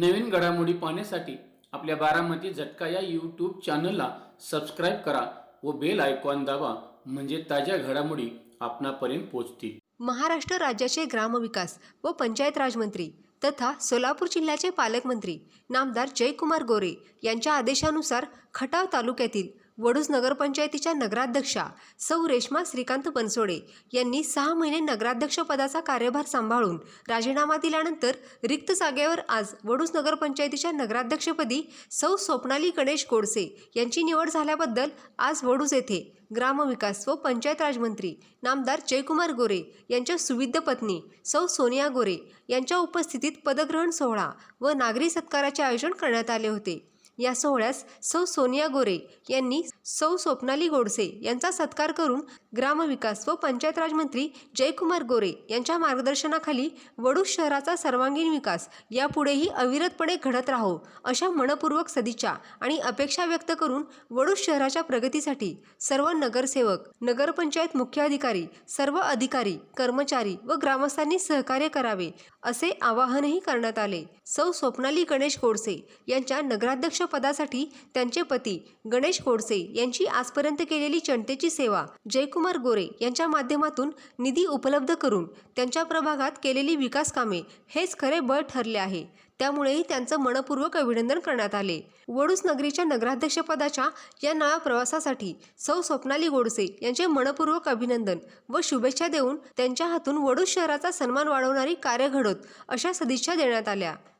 नवीन घडामोडी पाहण्यासाठी आपल्या बारामती झटका या यूट्यूब चॅनलला सबस्क्राईब करा व बेल आयकॉन दाबा म्हणजे ताज्या घडामोडी आपणापर्यंत पोहोचतील. महाराष्ट्र राज्याचे ग्रामविकास व पंचायत राज मंत्री तथा सोलापूर जिल्ह्याचे पालकमंत्री नामदार जयकुमार गोरे यांच्या आदेशानुसार खटाव तालुक्यातील वडूज नगरपंचायतीच्या नगराध्यक्षा सौ रेश्मा श्रीकांत बनसोडे यांनी सहा महिने नगराध्यक्षपदाचा कार्यभार सांभाळून राजीनामा दिल्यानंतर रिक्त जागेवर आज वडूज नगरपंचायतीच्या नगराध्यक्षपदी सौ स्वप्नाली गणेश गोडसे यांची निवड झाल्याबद्दल आज वडूज येथे ग्रामविकास व पंचायत राजमंत्री नामदार जयकुमार गोरे यांच्या सुविद्य पत्नी सौ सोनिया गोरे यांच्या उपस्थितीत पदग्रहण सोहळा व नागरी सत्काराचे आयोजन करण्यात आले होते. या सोहळ्यास सौ सोनिया गोरे यांनी सौ स्वप्नाली गोडसे यांचा सत्कार करून ग्रामविकास व पंचायत राज मंत्री जयकुमार गोरे यांच्या मार्गदर्शनाखाली वडू शहराचा सर्वांगीण विकास यापुढेही अविरतपणे घडत राहो अशा मनपूर्वक सदिच्छा आणि अपेक्षा व्यक्त करून वडू शहराच्या प्रगतीसाठी सर्व नगरसेवक नगरपंचायत मुख्य अधिकारी सर्व अधिकारी कर्मचारी व ग्रामस्थांनी सहकार्य करावे असे आवाहनही करण्यात आले. सौ स्वप्नाली गणेश गोडसे यांच्या नगराध्यक्ष पदासाठी त्यांचे पती गणेश गोडसे यांची आजपर्यंत केलेली जनतेची सेवा जयकुमार गोरे यांच्या माध्यमातून निधी उपलब्ध करून त्यांच्या प्रभागात केलेली विकास कामे हेच खरे बळ ठरले आहे. त्यामुळेही त्यांचं मनपूर्वक अभिनंदन करण्यात आले. वडूस नगरीच्या नगराध्यक्षपदाच्या या नव्या प्रवासासाठी सौ स्वप्नाली गोडसे यांचे मनपूर्वक अभिनंदन व शुभेच्छा देऊन त्यांच्या हातून वडूस शहराचा सन्मान वाढवणारी कार्य घडत अशा सदिच्छा देण्यात आल्या.